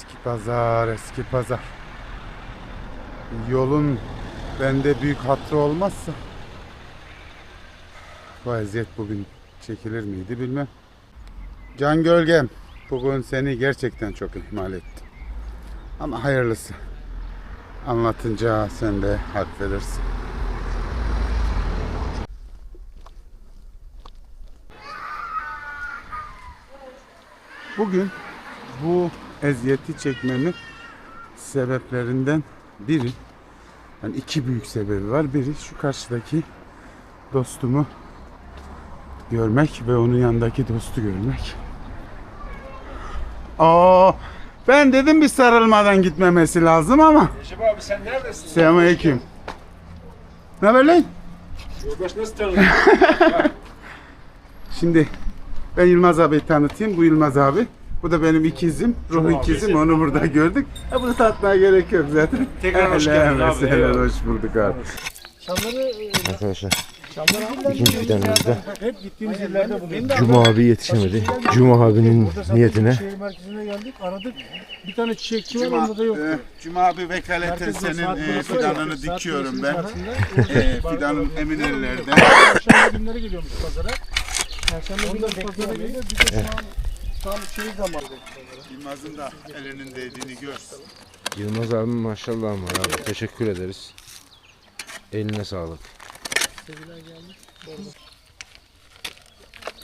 Eski pazar, eski pazar. Yolun bende büyük hatırı olmazsa bu eziyet bugün çekilir miydi bilmem. Can gölgem, bugün seni gerçekten çok ihmal ettim. Ama hayırlısı. Anlatınca sen de hak verirsin. Bugün bu eziyeti çekmemin sebeplerinden biri, yani iki büyük sebebi var. Biri şu karşıdaki dostumu görmek ve onun yanındaki dostu görmek. Aa, ben dedim bir sarılmadan gitmemesi lazım ama. Recep abi sen neredesin? Selamünaleyküm. Ne haber lan? Yoldaş nasıl tanıdın? Şimdi ben Yılmaz abi tanıtayım. Bu Yılmaz abi. Bu da benim ikizim. Ruh ikizim. Onu burada gördük. Ha, bunu tatmaya gerek yok zaten. Tekrar hoş geldin abi, eyvallah. Hoş bulduk abi. Arkadaşlar Çamlar ikinci fidanımızda Hep gittiğimiz yerlerde buluyoruz. Cuma abi yetişemedi. Cuma abinin niyetine Şehir merkezine geldik aradık. Bir tane çiçekçi var onda da yok. e, Cuma abi vekaleten senin e, fidanını dikiyorum ben. E, fidanım emin ellerde. Perşembe günleri geliyormuş pazara. Perşembe günleri pazara geliyor. Bir de tam şey zamanı. Yılmaz'ın da elinin değdiğini görsün. Yılmaz abim maşallah var abi. Teşekkür ederiz. Eline sağlık.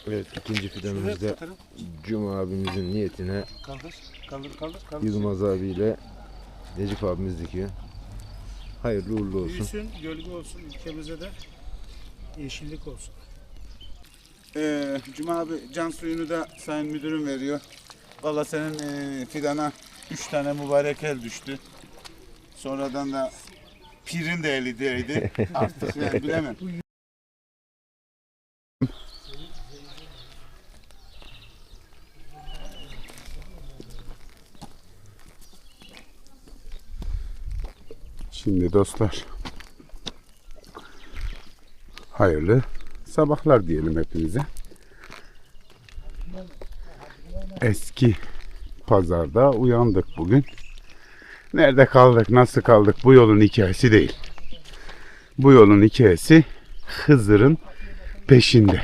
Evet ikinci fidanımızda Cuma abimizin niyetine Kaldır, kaldır, kaldır, kaldır. Yılmaz abiyle Necip abimiz dikiyor. Hayırlı uğurlu olsun. Büyüsün, gölge olsun, ülkemize de yeşillik olsun. E, Cuma abi can suyunu da sayın müdürüm veriyor. Valla senin e, fidana 3 tane mübarek el düştü. Sonradan da pirin de eli değdi. Artık yani bilemem. Şimdi dostlar hayırlı sabahlar diyelim hepinize. Eski pazarda uyandık bugün. Nerede kaldık, nasıl kaldık bu yolun hikayesi değil. Bu yolun hikayesi Hızır'ın peşinde.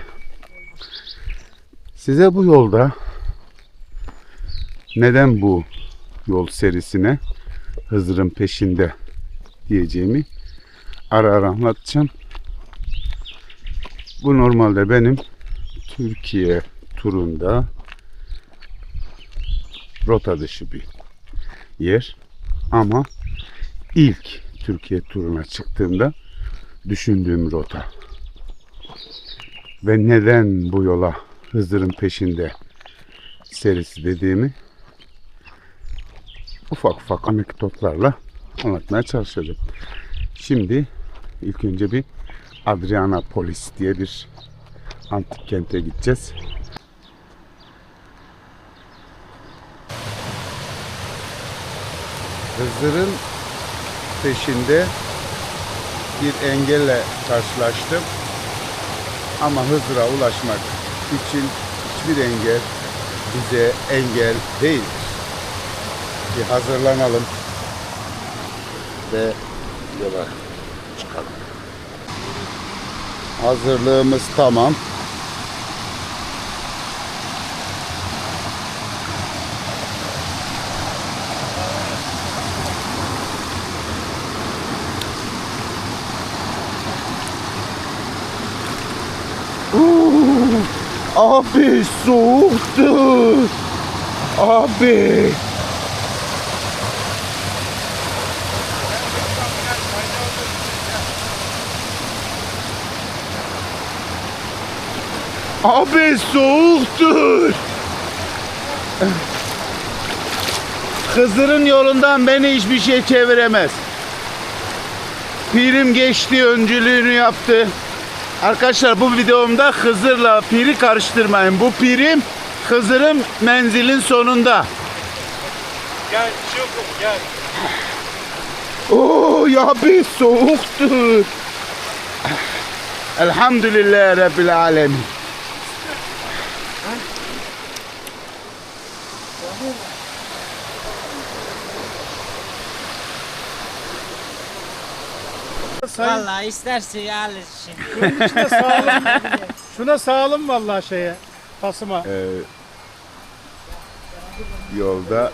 Size bu yolda neden bu yol serisine Hızır'ın peşinde diyeceğimi ara ara anlatacağım. Bu normalde benim Türkiye turunda rota dışı bir yer. Ama ilk Türkiye turuna çıktığımda düşündüğüm rota. Ve neden bu yola Hızır'ın peşinde serisi dediğimi ufak ufak anekdotlarla anlatmaya çalışacağım. Şimdi ilk önce bir Adrianapolis diye bir antik kente gideceğiz. Hızır'ın peşinde bir engelle karşılaştım. Ama Hızır'a ulaşmak için hiçbir engel bize engel değil. Bir hazırlanalım ve yola çıkalım. Hazırlığımız tamam. Oo, Abi soğuktur. Abi. Abi soğuktur. Hızır'ın yolundan beni hiçbir şey çeviremez. Pirim geçti, öncülüğünü yaptı. Arkadaşlar bu videomda Hızır'la Pir'i karıştırmayın. Bu Pir'im Hızır'ın menzilin sonunda. Gel, bir şey gel. Oo ya bir soğuktur. Elhamdülillah Rabbil Alemin. Sayın Vallahi isterse alır şimdi. şunun sağlam. Şuna sağlam vallahi şeye. Tasıma. Ee, yolda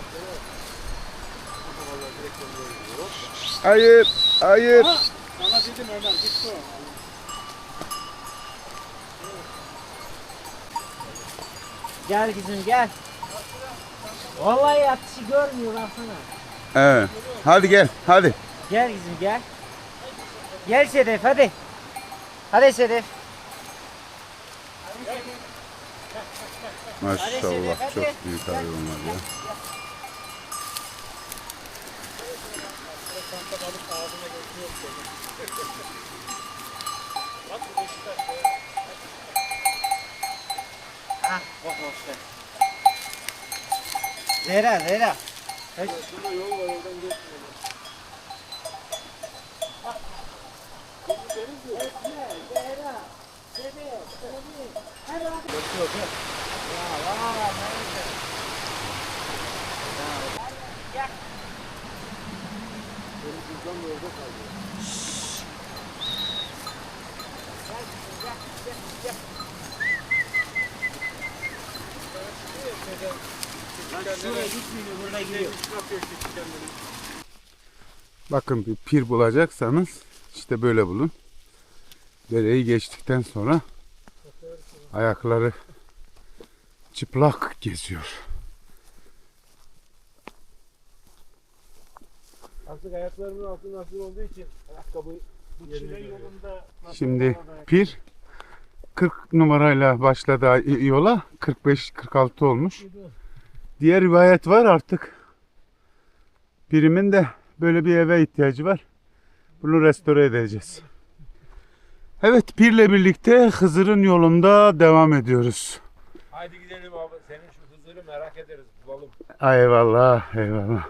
Hayır, hayır. Sana dedim Ömer gitti o. Gel kızım gel. Vallahi atışı görmüyor baksana. Evet. Hadi gel, hadi. Gel kızım gel. Gel Sedef hadi. Hadi Sedef. Maşallah çok büyük hayvanlar ya. Ah bak olsun. Zehra Zehra. Bakın bir pir bulacaksanız işte böyle bulun. Dereyi geçtikten sonra ayakları çıplak geziyor. Artık ayaklarımın altı nasıl olduğu için ayakkabı bu çile yolunda Şimdi pir 40 numarayla başladı yola 45-46 olmuş. Diğer rivayet var artık. Pirimin de böyle bir eve ihtiyacı var. Bunu restore edeceğiz. Evet pirle birlikte Hızır'ın yolunda devam ediyoruz. Haydi gidelim abi. Senin şu hızını merak ederiz. Bulalım. Eyvallah, eyvallah.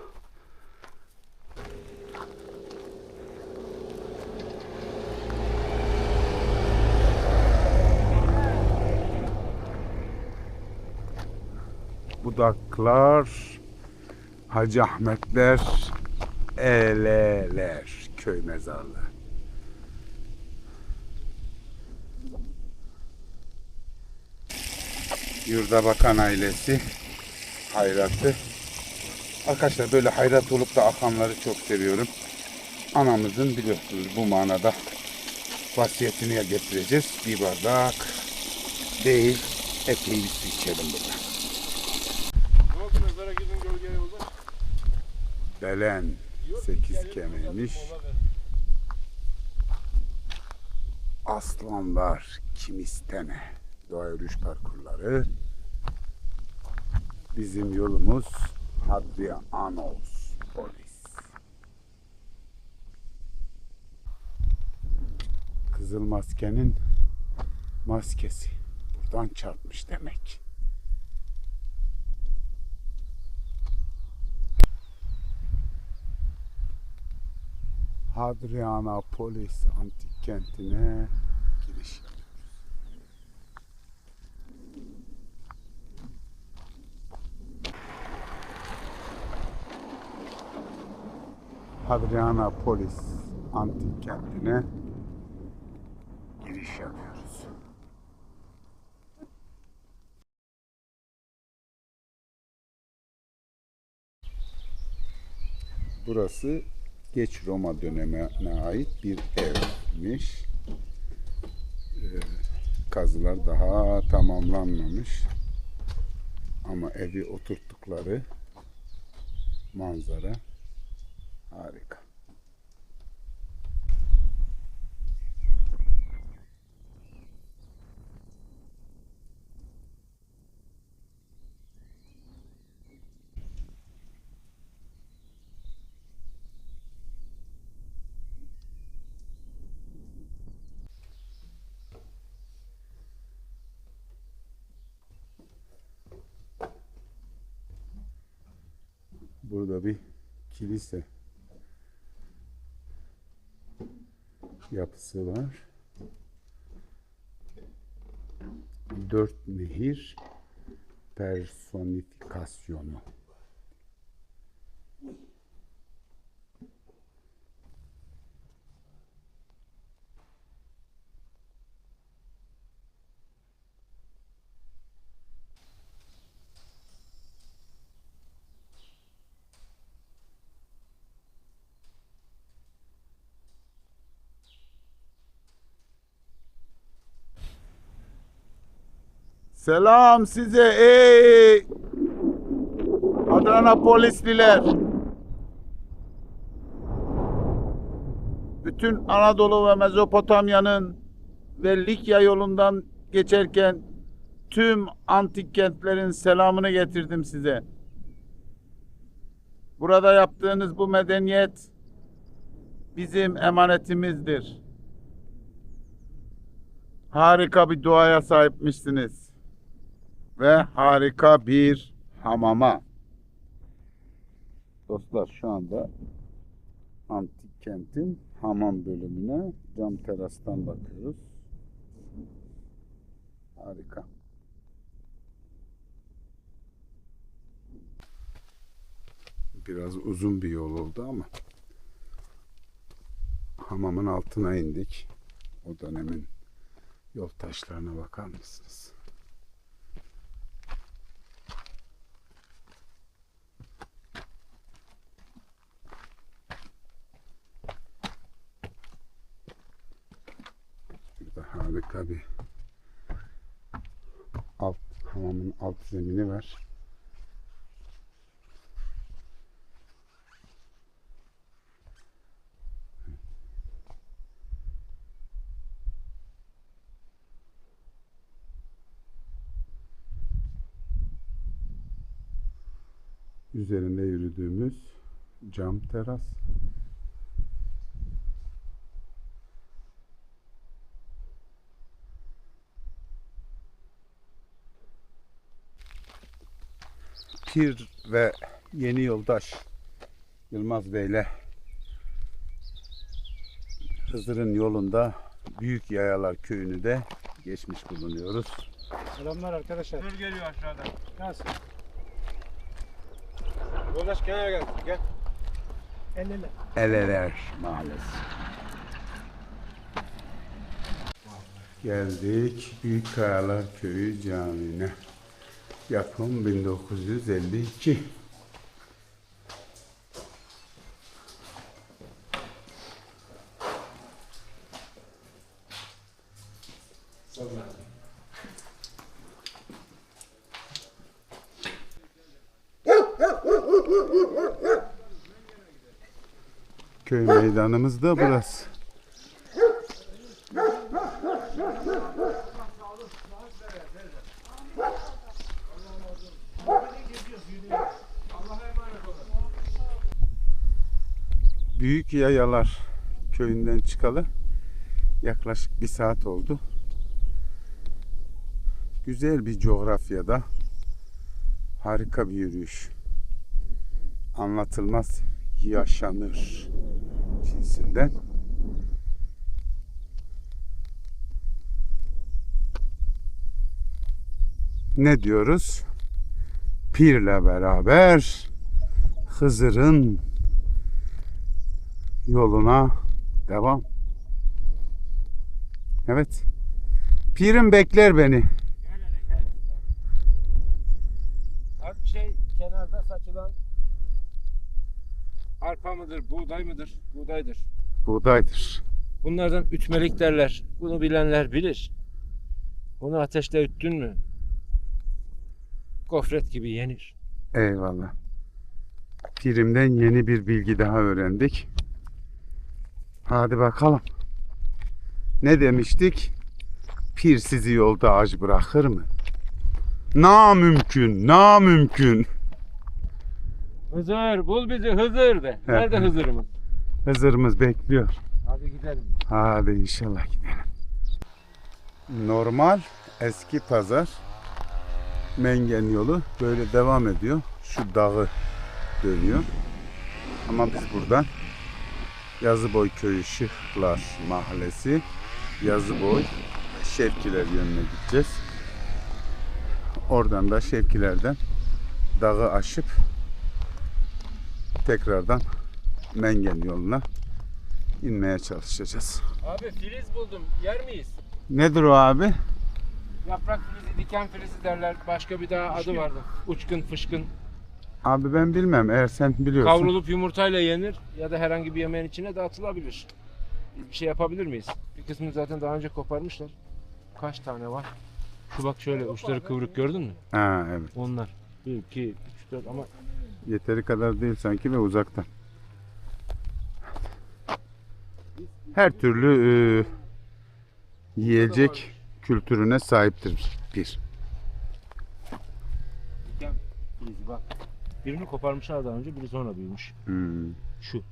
Budaklar, Hacı Ahmetler, Eleler köy mezarlığı. Yurda Bakan ailesi hayratı. Arkadaşlar böyle hayrat olup da akanları çok seviyorum. Anamızın biliyorsunuz bu manada vasiyetini getireceğiz. Bir bardak değil epey bir su içelim burada. Belen 8 kemirmiş. Aslanlar kim istene. Doğa yürüyüş parkurları. Bizim yolumuz Hadrianos Polis. Kızıl maskenin maskesi. Buradan çarpmış demek. Hadrianapolis antik kentine giriş yapıyoruz. Hadrianapolis antik kentine giriş yapıyoruz. Burası geç Roma dönemine ait bir evmiş. Ee, kazılar daha tamamlanmamış. Ama evi oturttukları manzara harika. Burada bir kilise yapısı var. Dört nehir personifikasyonu. Selam size ey Adana polisliler. Bütün Anadolu ve Mezopotamya'nın ve Likya yolundan geçerken tüm antik kentlerin selamını getirdim size. Burada yaptığınız bu medeniyet bizim emanetimizdir. Harika bir doğaya sahipmişsiniz. Ve harika bir hamama. Dostlar şu anda antik kentin hamam bölümüne cam terastan bakıyoruz. Harika. Biraz uzun bir yol oldu ama hamamın altına indik. O dönemin yol taşlarına bakar mısınız? Harika bir alt hamamın alt zemini var. Üzerinde yürüdüğümüz cam teras. Pir ve yeni yoldaş Yılmaz Bey'le Hızır'ın yolunda Büyük Yayalar Köyü'nü de geçmiş bulunuyoruz. Selamlar arkadaşlar. Dur geliyor aşağıdan. Nasıl? Yoldaş kenara gel. Gel. El ele. Eleler Mahallesi. Geldik Büyük Kayalar Köyü Camii'ne. Yapım 1952. Köy meydanımız da burası. Büyük Yayalar köyünden çıkalı yaklaşık bir saat oldu. Güzel bir coğrafyada harika bir yürüyüş. Anlatılmaz yaşanır cinsinden. Ne diyoruz? Pirle beraber Hızır'ın yoluna devam. Evet. Pirim bekler beni. Abi şey kenarda saçılan arpa mıdır, buğday mıdır? Buğdaydır. Buğdaydır. Bunlardan ütmelik derler. Bunu bilenler bilir. Bunu ateşte üttün mü? Gofret gibi yenir. Eyvallah. Pirim'den yeni bir bilgi daha öğrendik. Hadi bakalım. Ne demiştik? Pir sizi yolda aç bırakır mı? Na mümkün, na mümkün. Hızır, bul bizi Hızır de. Nerede Hızır'ımız? Hızırımız bekliyor. Hadi gidelim. Hadi inşallah gidelim. Normal eski pazar Mengen yolu böyle devam ediyor. Şu dağı dönüyor. Ama biz buradan Yazıboy Köyü Şıhlar Mahallesi Yazıboy Şevkiler yönüne gideceğiz. Oradan da Şevkilerden dağı aşıp tekrardan Mengen yoluna inmeye çalışacağız. Abi filiz buldum. Yer miyiz? Nedir o abi? Yaprak filizi, diken filizi derler. Başka bir daha adı vardı. Uçkun, fışkın. Abi ben bilmem eğer sen biliyorsun. Kavrulup yumurtayla yenir ya da herhangi bir yemeğin içine dağıtılabilir. Bir şey yapabilir miyiz? Bir kısmını zaten daha önce koparmışlar. Kaç tane var? Şu bak şöyle uçları kıvrık gördün mü? Ha evet. Onlar. 1, 2, 3, 4 ama Yeteri kadar değil sanki ve uzaktan. Her türlü e, yiyecek kültürüne sahiptir bir. bak. Birini koparmışlar daha önce, biri sonra büyümüş. Hmm. Şu.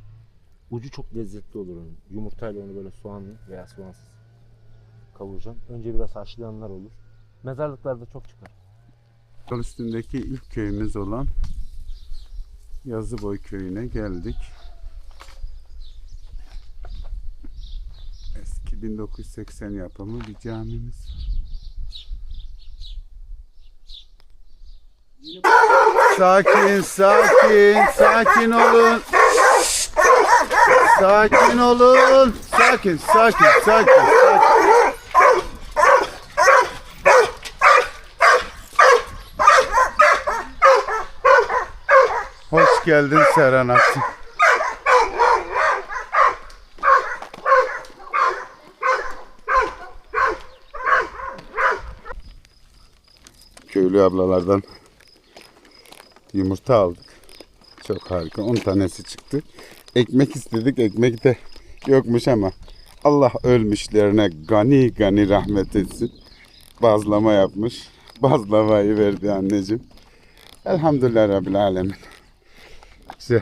Ucu çok lezzetli olur onun. Yumurtayla onu böyle soğanlı veya soğansız kavuracağım. Önce biraz haşlayanlar olur. Mezarlıklarda çok çıkar. Yol üstündeki ilk köyümüz olan Yazıboy köyüne geldik. Eski 1980 yapımı bir camimiz. Sakin, sakin, sakin olun. Sakin olun. Sakin, sakin, sakin, sakin. Hoş geldin Serhan Aksu. Köylü ablalardan yumurta aldık. Çok harika. 10 tanesi çıktı. Ekmek istedik. Ekmek de yokmuş ama Allah ölmüşlerine gani gani rahmet etsin. Bazlama yapmış. Bazlamayı verdi anneciğim. Elhamdülillah Rabbil Alemin. Güzel.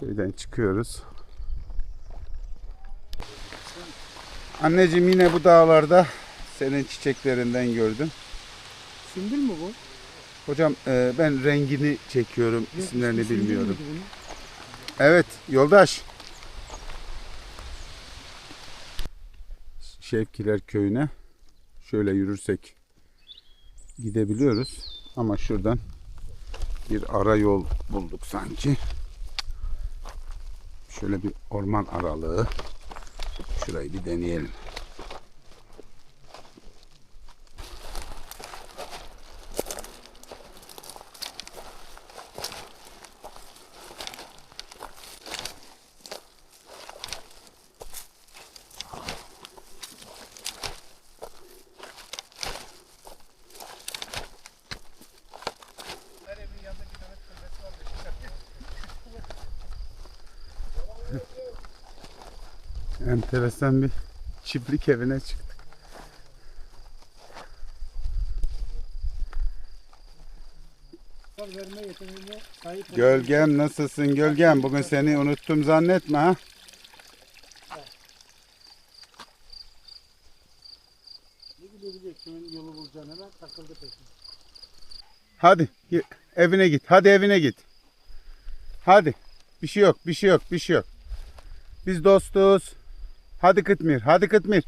Köyden çıkıyoruz. Anneciğim yine bu dağlarda senin çiçeklerinden gördüm. Sümbül mü bu? Hocam e, ben rengini çekiyorum, isimlerini Sümbül bilmiyorum. Evet, yoldaş. Şevkiler köyüne şöyle yürürsek gidebiliyoruz. Ama şuradan bir ara yol bulduk sanki. Şöyle bir orman aralığı. Şurayı bir deneyelim. Enteresan bir çiftlik evine çıktık. Gölgem nasılsın gölgem? Bugün seni unuttum zannetme ha. Hadi evine git. Hadi evine git. Hadi. Bir şey yok, bir şey yok, bir şey yok. Biz dostuz. Hadi Kıtmir, hadi Kıtmir.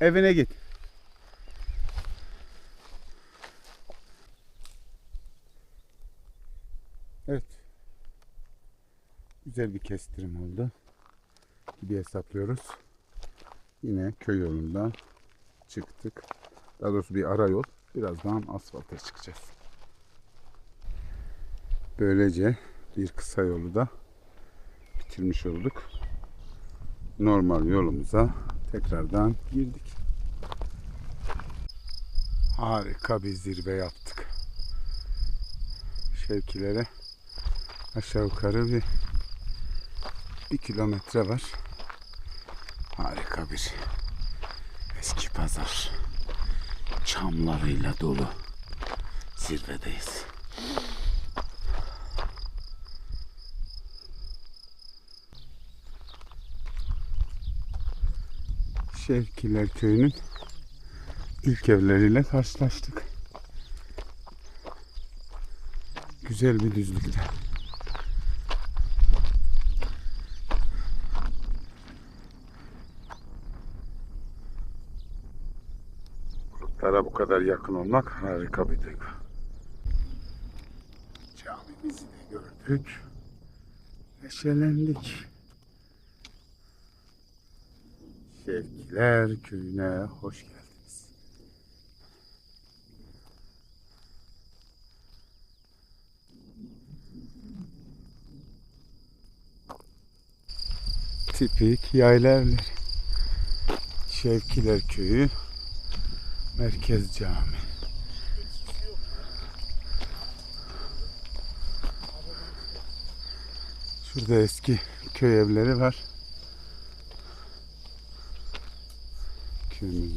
Evine git. Evet. Güzel bir kestirim oldu. Gibi hesaplıyoruz. Yine köy yolundan çıktık. Daha doğrusu bir ara yol. Birazdan asfalta çıkacağız. Böylece bir kısa yolu da bitirmiş olduk. Normal yolumuza tekrardan girdik. Harika bir zirve yaptık. Şevkilere aşağı yukarı bir bir kilometre var. Harika bir eski pazar çamlarıyla dolu zirvedeyiz. Şevkiler köyünün ilk evleriyle karşılaştık. Güzel bir düzlükte. Gruplara bu kadar yakın olmak harika bir duygu. Camimizi de gördük. Neşelendik. Şevkiler köyüne hoş geldiniz. Tipik yayla evleri. Şevkiler Köyü Merkez Cami. Şurada eski köy evleri var.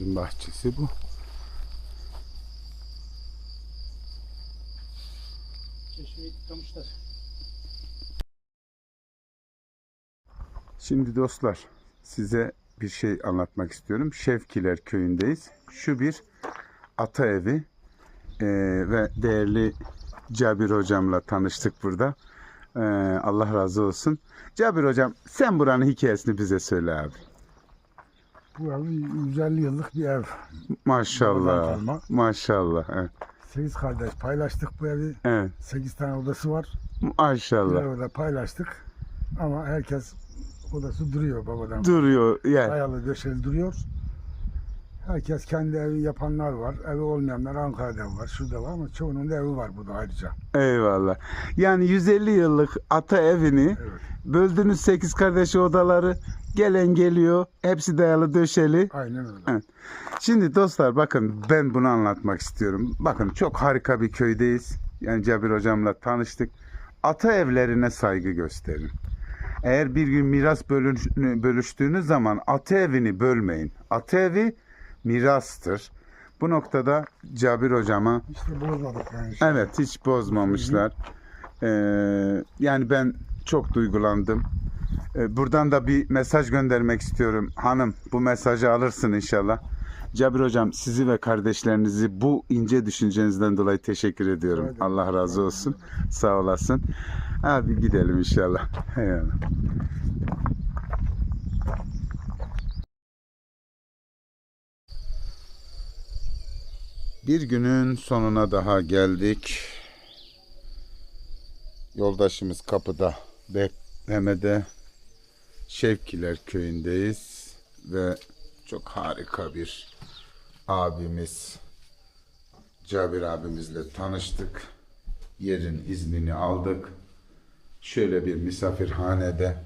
Köyümüzün bahçesi bu. Çeşmeyi tıkamışlar. Şimdi dostlar size bir şey anlatmak istiyorum. Şevkiler köyündeyiz. Şu bir ata evi Ee, ve değerli Cabir hocamla tanıştık burada. Ee, Allah razı olsun. Cabir hocam sen buranın hikayesini bize söyle abi. Bu ev 150 yıllık bir ev. Maşallah. kalma. Maşallah. Evet. 8 kardeş paylaştık bu evi. evet. 8 tane odası var. Bir Maşallah. oda paylaştık. Ama herkes odası duruyor babadan. Duruyor yani. Dayalı döşeli duruyor. Herkes kendi evi yapanlar var. Evi olmayanlar Ankara'da var. Şurada var ama çoğunun da evi var burada ayrıca. Eyvallah. Yani 150 yıllık ata evini Evet. böldünüz 8 kardeşi odaları. Gelen geliyor. Hepsi dayalı döşeli. Aynen öyle. Evet. Şimdi dostlar bakın ben bunu anlatmak istiyorum. Bakın çok harika bir köydeyiz. Yani Cabir hocamla tanıştık. Ata evlerine saygı gösterin. Eğer bir gün miras bölüş- bölüştüğünüz zaman ata evini bölmeyin. Ata evi mirastır. Bu noktada Cabir hocama İşte bozmadık yani. Evet hiç bozmamışlar. Ee, yani ben çok duygulandım. Ee, buradan da bir mesaj göndermek istiyorum. Hanım bu mesajı alırsın inşallah. Cabir hocam sizi ve kardeşlerinizi bu ince düşüncenizden dolayı teşekkür ediyorum. Ederim. Allah razı olsun. Sağ olasın. Hadi gidelim inşallah. Eyvallah. Bir günün sonuna daha geldik. Yoldaşımız kapıda beklemede. Şevkiler köyündeyiz ve çok harika bir abimiz Cabir abimizle tanıştık. Yerin iznini aldık. Şöyle bir misafirhanede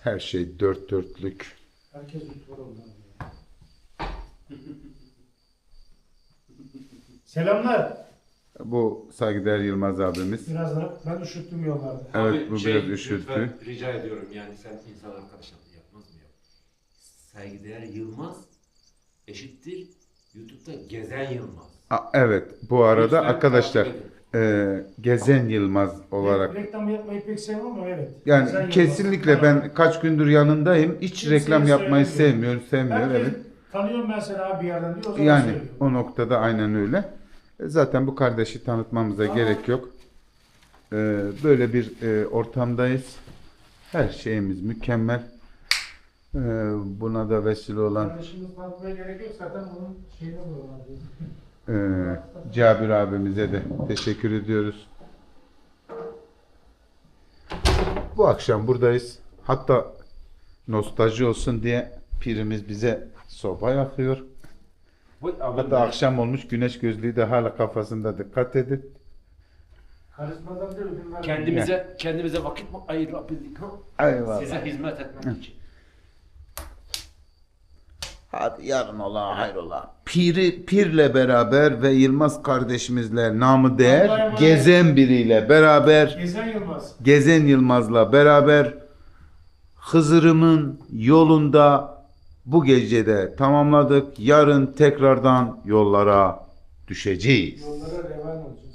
her şey dört dörtlük. Herkes oldu. Selamlar. Bu saygıdeğer Yılmaz abimiz. Biraz da ben üşüttüm yollarda. Evet bu şey, biraz üşüttü. Lütfen rica ediyorum yani sen insan arkadaşlığı yapmaz mı ya? Saygıdeğer Yılmaz eşittir YouTube'da Gezen Yılmaz. Aa, evet bu arada Lütfen arkadaşlar takip edin. e, Gezen Yılmaz olarak Reklam yapmayı pek sevmem ama evet. yani Güzel yollar. kesinlikle ben kaç gündür yanındayım. Hiç Kimseye reklam yapmayı sevmiyorum, sevmiyor Herkes evet. tanıyorum ben seni abi bir yerden diyor o zaman Yani söylüyorum. o noktada aynen öyle. E, Zaten bu kardeşi tanıtmamıza gerek yok. E, böyle bir e, ortamdayız. Her şeyimiz mükemmel. E, buna da vesile olan Kardeşimiz tanıtmaya gerek yok zaten onun şeyini buluyorlar. Ee, Cabir abimize de teşekkür ediyoruz. Bu akşam buradayız. Hatta nostalji olsun diye pirimiz bize soba yakıyor. Bu Hatta akşam olmuş güneş gözlüğü de hala kafasında dikkat edin. Karizmadan değil vermiyor. kendimize kendimize vakit mi ayırabildik ha? Eyvallah. Size hizmet etmek için. Hadi yarın ola hayrola. Piri, pirle beraber ve Yılmaz kardeşimizle namı değer gezen biriyle beraber Gezen Yılmaz. Gezen Yılmaz'la beraber Hızır'ımın yolunda bu gecede tamamladık. Yarın tekrardan yollara düşeceğiz. Yollara revan olacağız.